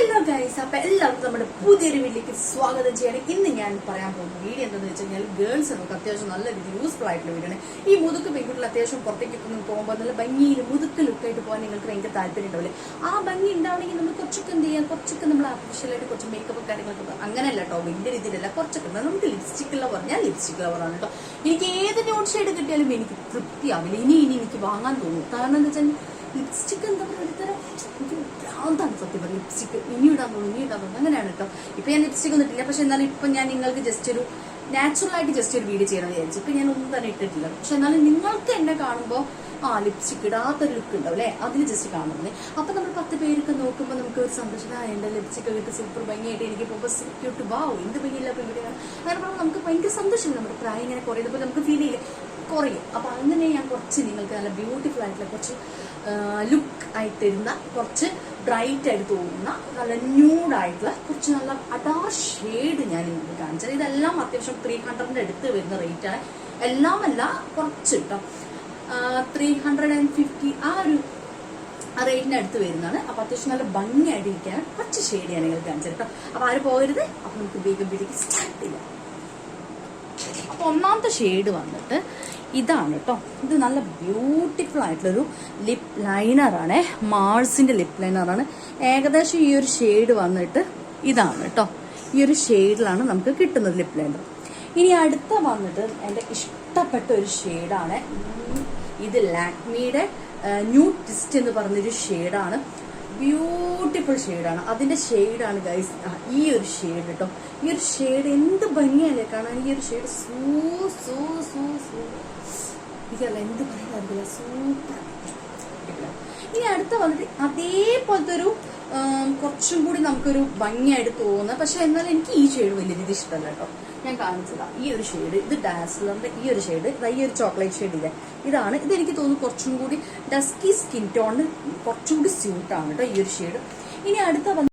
Hello guys അപ്പൊ എല്ലാവർക്കും നമ്മുടെ പുതിയൊരു വീട്ടിലേക്ക് സ്വാഗതം ചെയ്യണം. ഇന്ന് ഞാൻ പറയാൻ പോകുന്ന വീഡിയോ എന്താണെന്ന് വെച്ച് കഴിഞ്ഞാൽ ഗേൾസ് നമുക്ക് അത്യാവശ്യം നല്ല രീതിയിൽ യൂസ്ഫുൾ ആയിട്ടുള്ള വീഡിയോ ആണ് ഈ മുതുക്ക് പെൺകുട്ടികൾ അത്യാവശ്യം പുറത്തേക്കൊക്കെ പോകുമ്പോൾ നല്ല ഭംഗിയിൽ മുതുക്ക് ലുക്കായിട്ട് പോകാൻ നിങ്ങൾക്ക് ഭയങ്കര താല്പര്യം ഉണ്ടാവില്ലേ? ആ ഭംഗി ഉണ്ടാവണമെങ്കിൽ നമ്മൾ കുറച്ചൊക്കെ എന്ത് ചെയ്യാം കുറച്ചൊക്കെ നമ്മൾ ആർട്ടിഫിഷ്യലായിട്ട് കുറച്ച് മേക്കപ്പ് കാര്യങ്ങളൊക്കെ അങ്ങനെയല്ല കേട്ടോ വലിയ രീതിയിലല്ല കുറച്ചൊക്കെ. നമുക്ക് ലിപ്സ്റ്റിക് ലവർ ഞാൻ ലിപ്സ്റ്റിക് ലവറാണ് കേട്ടോ. എനിക്ക് ഏത് നോട്ട് ഷെയ്ഡ് കിട്ടിയാലും എനിക്ക് തൃപ്തിയാവില്ല. ഇനി ഇനി എനിക്ക് വാങ്ങാൻ തോന്നും. കാരണം എന്താ വെച്ചാൽ ലിപ്സ്റ്റിക് എന്താ പറയുക എനിക്ക് ഭ്രാന്താണ് സത്യം പറയുക ലിപ്സ്റ്റിക് ഇനി ഇടാൻ തോന്നുന്നു ഇനി ഇടാൻ തോന്നുന്നു അങ്ങനെയാണ് കേട്ടോ ഇപ്പൊ ഞാൻ ലിപ്സ്റ്റിക് ഒന്നും ഇട്ടില്ല. പക്ഷെ എന്നാലും ഇപ്പൊ ഞാൻ നിങ്ങൾക്ക് ജസ്റ്റ് ഒരു നാച്ചുറൽ ആയിട്ട് ജസ്റ്റ് ഒരു വീഡിയോ ചെയ്യണമെന്ന് വിചാരിച്ചു. ഇപ്പൊ ഞാൻ ഒന്നും തന്നെ ഇട്ടിട്ടില്ല. പക്ഷെ എന്നാലും നിങ്ങൾക്ക് എന്നെ കാണുമ്പോൾ ആ ലിപ്സ്റ്റിക് ഇടാത്തൊരു ലുക്ക് ഉണ്ടാവും അല്ലേ? അതിന് ജസ്റ്റ് കാണുന്നത്. അപ്പൊ നമ്മൾ പത്ത് പേരൊക്കെ നോക്കുമ്പോൾ നമുക്ക് ഒരു സന്തോഷം. ആ എന്റെ ലിപ്സ്റ്റിക് ഒക്കെ സൂപ്പർ ഭംഗിയായിട്ട് എനിക്ക് പോകുമ്പോൾ ക്യൂട്ട് വാവ് എന്ത് ഭംഗിയില്ല ഇവിടെയാണ് അങ്ങനെ പറയുമ്പോൾ നമുക്ക് ഭയങ്കര സന്തോഷം നമ്മുടെ പ്രായം ഇങ്ങനെ കുറയുന്നപ്പോൾ നമുക്ക് ഫീൽ ചെയ്യില്ല കുറയും. അപ്പൊ അങ്ങനെ ഞാൻ കുറച്ച് നിങ്ങൾക്ക് നല്ല ബ്യൂട്ടിഫുൾ ആയിട്ടുള്ള കുറച്ച് ലുക്ക് ആയിട്ട് തരുന്ന കുറച്ച് ബ്രൈറ്റ് ആയിട്ട് തോന്നുന്ന നല്ല ന്യൂഡ് ആയിട്ടുള്ള കുറച്ച് നല്ല അഡാർ ഷെയ്ഡ് ഞാൻ നിങ്ങൾക്ക് കാണിച്ചത് ഇതെല്ലാം അത്യാവശ്യം ത്രീ ഹൺഡ്രഡിന്റെ അടുത്ത് വരുന്ന റേറ്റ് ആണ്. എല്ലാമല്ല കുറച്ച് കേട്ടോ ത്രീ ഹൺഡ്രഡ് ആൻഡ് ഫിഫ്റ്റി ആ ഒരു റേറ്റിന് അടുത്ത് വരുന്നതാണ്. അപ്പൊ അത്യാവശ്യം നല്ല ഭംഗിയായിട്ട് ഇരിക്കാനാണ് കുറച്ച് ഷെയ്ഡ് ഞാൻ നിങ്ങൾക്ക് കാണിച്ചത് കേട്ടോ. അപ്പൊ ആരും പോകരുത്? അപ്പൊ നമുക്ക് വേഗം വീട്ടിലേക്ക് സ്റ്റാർട്ട് ചെയ്യാം അപ്പൊ ഒന്നാമത്തെ ഷെയ്ഡ് വന്നിട്ട് ഇതാണ് കേട്ടോ. ഇത് നല്ല ബ്യൂട്ടിഫുൾ ആയിട്ടുള്ളൊരു ലിപ് ലൈനറാണ് മാൾസിന്റെ ലിപ് ലൈനറാണ് ഏകദേശം ഈ ഒരു ഷെയ്ഡ് വന്നിട്ട് ഇതാണ് കേട്ടോ. ഈ ഒരു ഷെയ്ഡിലാണ് നമുക്ക് കിട്ടുന്നത് ലിപ് ലൈനർ ഇനി അടുത്ത വന്നിട്ട് എന്റെ ഇഷ്ടപ്പെട്ട ഒരു ഷെയ്ഡാണ്. ഇത് ലാക്മിയുടെ ന്യൂ ടിസ്റ്റ് എന്ന് പറഞ്ഞൊരു ഷെയ്ഡാണ്. ബ്യൂട്ടിഫുൾ ഷെയ്ഡാണ്. അതിന്റെ ഷെയ്ഡാണ് ഗൈസ് ഈ ഒരു ഷെയ്ഡ് കേട്ടോ. ഈ ഒരു ഷെയ്ഡ് എന്ത് ഭംഗിയല്ലേ കാണാൻ. ഈ ഒരു ഷെയ്ഡ് സൂ സൂ സൂ സൂ. എനിക്കല്ല എന്ത് പറയാറില്ല സൂപ്പർ. ഇനി അടുത്ത വന്നിട്ട് അതേപോലത്തെ ഒരു കുറച്ചും കൂടി നമുക്കൊരു ഭംഗിയായിട്ട് തോന്നുന്നത്. പക്ഷെ എന്നാലും എനിക്ക് ഈ ഷെയ്ഡ് വലിയ രീതി ഇഷ്ടമല്ല കേട്ടോ. ഞാൻ കാണിച്ചതാ. ഈ ഒരു ഷെയ്ഡ് ഇത് ഡാസ്ലറിന്റെ ഈ ഒരു ഷെയ്ഡ് ഈ ഒരു ചോക്ലേറ്റ് ഷെയ്ഡ് ഇല്ലേ? ഇതാണ്. ഇത് എനിക്ക് തോന്നുന്നു കുറച്ചും കൂടി ഡസ്കി സ്കിൻ ടോണിന് കുറച്ചും കൂടി സ്യൂട്ടാണ് കേട്ടോ ഈ ഒരു ഷെയ്ഡ് ഇനി അടുത്ത